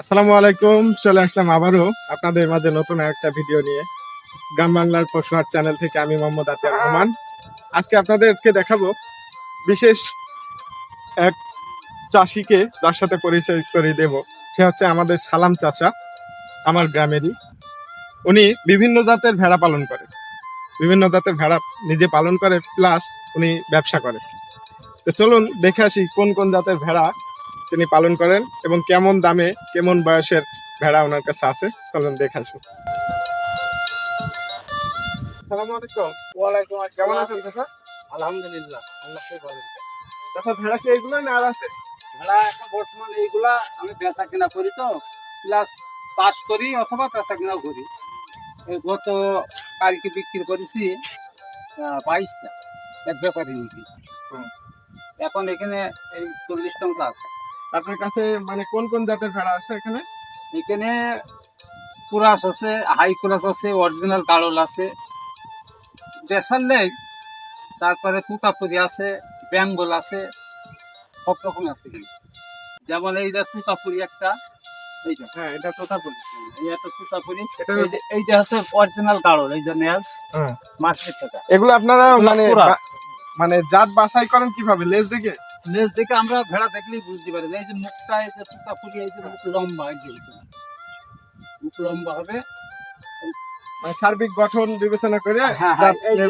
আসসালামু আলাইকুম, চলে আসলাম আবারও আপনাদের মাঝে নতুন একটা ভিডিও নিয়ে। গ্রাম বাংলার পশুহাট চ্যানেল থেকে আমি মোহাম্মদ আতিয়ার রহমান। আজকে আপনাদেরকে দেখাবো বিশেষ এক চাষিকে যার সাথে পরিচয় করে দেব। সে হচ্ছে আমাদের সালাম চাচা, আমার গ্রামেরই। উনি বিভিন্ন জাতের ভেড়া পালন করে। বিভিন্ন জাতের ভেড়া নিজে পালন করে, প্লাস উনি ব্যবসা করে। তো চলুন দেখে আসি কোন কোন জাতের ভেড়া তিনি পালন করেন এবং কেমন দামে কেমন বয়সের ভেড়া ওনার কাছে আছে চলুন দেখে আসব আসসালামু আলাইকুম। ওয়ালাইকুম কেমন আছেন চাচা? আলহামদুলিল্লাহ আল্লাহ চাচা ভেড়া কি এগুলো না আর আছে? ভাড়া এখন বর্তমানে এইগুলা আমি বেচা কিনা করি তো প্লাস পাস করি অথবা বেচা কিনা করি। এই গত কালকে বিক্রি করেছি বাইশটা এক ব্যাপারে নাকি এখন এখানে এই চল্লিশটা মতো আছে আপনার কাছে মানে কোন কোন জাতের ভেড়া আছে এখানে? এখানে কুরাস আছে হাই কুরাস আছে অরিজিনাল কারল আছে বেসার নেই। তারপরে তুতাপুরি আছে বেঙ্গল আছে সব রকম আছে। যেমন এইটা তুতাপুরি একটা এইটা। হ্যাঁ এটা তুতাপুরি। এটা এইটা হচ্ছে অরিজিনাল কারল এই যে নেলস হ্যাঁ। মার্কেট। এগুলো আপনারা মানে মানে জাত বাছাই করেন কীভাবে? লেজ দেখে? লেজ দেখে আমরা ভেড়া দেখলেই বুঝতে পারি এই যে মুখটা এই যে তুতাপুরি এই যে মুখ লম্বা মুখ লম্বা হবে। মানে সার্বিক গঠন বিবেচনা করে হ্যাঁ হ্যাঁ এই যে-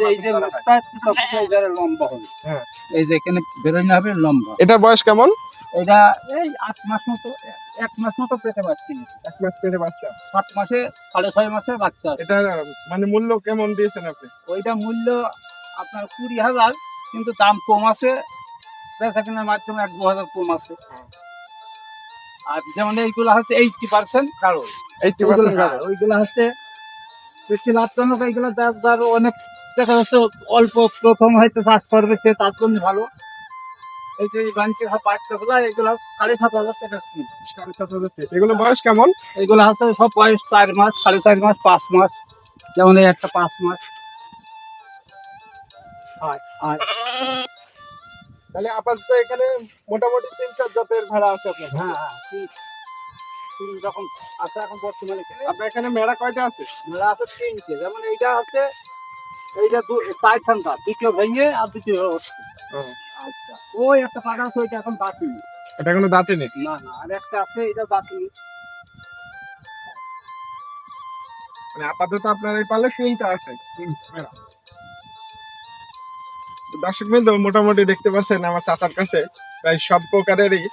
মুখটা লম্বা হবে। হ্যাঁ। এই যে এখানে বেরোনো হবে লম্বা। এটার বয়স কেমন? এটা এই আট মাস মতো এক মাস মতো পেটে পাচ্ছি এক মাস পেটে বাচ্চা? সাত মাসে সাড়ে ছয় মাসে বাচ্চা এটা মানে মূল্য কেমন দিয়েছেন আপনি? ওইটা মূল্য আপনার কুড়ি হাজার কিন্তু দাম কম আছে। বেচা কেনার মাধ্যমে এক দু হাজার কম আছে। আর যেমন এইগুলো হচ্ছে এইটটি পার্সেন্ট কারণ এইটি ওইগুলো পার্সেন্ট হ্যাঁ, ওইগুলো হচ্ছে বেশি লাভজনক এইগুলো তার অনেক দেখা যাচ্ছে অল্প প্রথম হয়তো চাষ করবে সে তার জন্য ভালো। এই যে বাঞ্চের এগুলো সাড়ে সাত হাজার টাকা এগুলো বয়স কেমন? এগুলো হচ্ছে সব বয়স চার মাস সাড়ে চার মাস পাঁচ মাস। যেমন এই একটা পাঁচ মাস। আর আর তাহলে আপাতত এখানে মোটামুটি তিন চার জাতের ভেড়া আছে আপনার। হ্যাঁ হ্যাঁ তিন- তিন রকম আছে এখন বর্তমানে। এখানে। আপনার এখানে মেড়া কয়টা আছে? মেলা আছে তিনটে যেমন এইটা হচ্ছে এইটা দু- চার ঠান্ডা দ্বিতীয় ভেঙে আর হচ্ছে। আচ্ছা ওই একটা পাকা আছে ওইটা এখন বাকি এটা কোনো দাঁতে নেই? না না আর একটা আছে এটা বাকি মানে আপাতত আপনার এই পালে তিনটা আছে মেড়া। দর্শক বিন্দু মোটামুটি দেখতে পাচ্ছেন আমার চাচার কাছে প্রায় সব প্রকারেরই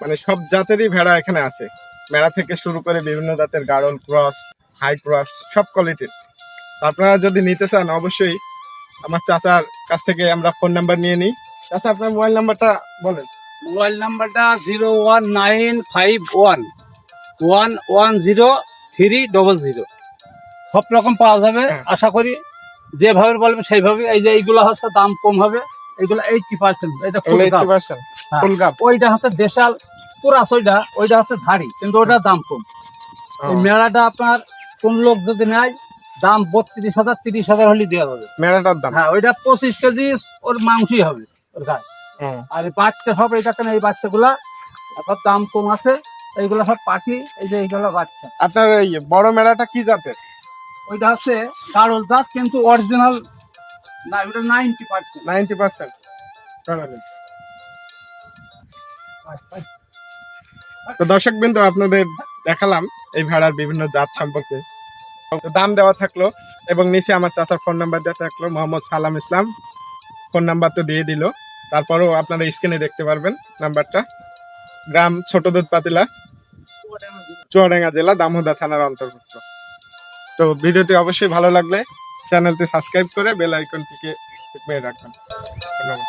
মানে সব জাতেরই ভেড়া এখানে আছে। ভেড়া থেকে শুরু করে বিভিন্ন জাতের গাড়ল ক্রস হাই ক্রস সব কোয়ালিটির। আপনারা যদি নিতে চান অবশ্যই আমার চাচার কাছ থেকে আমরা ফোন নাম্বার নিয়ে নিই। চাচা আপনার মোবাইল নাম্বারটা বলেন। মোবাইল নাম্বারটা zero one nine five one one one zero three double zero. সব রকম পাওয়া যাবে হ্যাঁ। আশা করি যেভাবে বলবে সেইভাবে এই যে এইগুলো হচ্ছে দাম কম হবে। এইগুলো এইটটি পার্সেন্ট এটা ফুল এইটি হ্যাঁ। ওইটা হচ্ছে দেশাল পুরাস ওইটা ওইটা হচ্ছে ধাড়ি কিন্তু ওটা দাম কম। মেলাটা আপনার কোন লোক যদি নেয় দাম বত্রিশ হাজার তিরিশ হাজার হলে দেওয়া যাবে। মেলাটার দাম। হ্যাঁ ওইটা পঁচিশ কেজি ওর মাংসই হবে ওর গায়ে। আর এই বাচ্চা সব এটা কেন এই বাচ্চাগুলা সব দাম কম আছে এইগুলো সব পাখি এই যে এইগুলো বাচ্চা। আপনার এই বড় মেলাটা কি জাতের? ওইটা হচ্ছে কারোর জাত কিন্তু অরিজিনাল না ওটা নাইনটি পার্সেন্ট নাইনটি পার্সেন্ট তো দর্শক বিন্দু আপনাদের দেখালাম এই ভেড়ার বিভিন্ন জাত সম্পর্কে। দাম দেওয়া থাকল এবং নিচে আমার চাচার ফোন নাম্বার দেওয়া থাকল, মোহাম্মদ সালাম ইসলাম। ফোন নাম্বার তো দিয়ে দিল। তারপরেও আপনারা স্ক্রিনে দেখতে পারবেন নাম্বারটা। গ্রাম ছোট দুধ পাতিলা চুয়াডাঙ্গা জেলা, দামোদা থানার অন্তর্ভুক্ত। তো ভিডিওটি অবশ্যই ভালো লাগলে চ্যানেলটি সাবস্ক্রাইব করে বেল আইকনটিকে টিপে রাখবেন। ধন্যবাদ।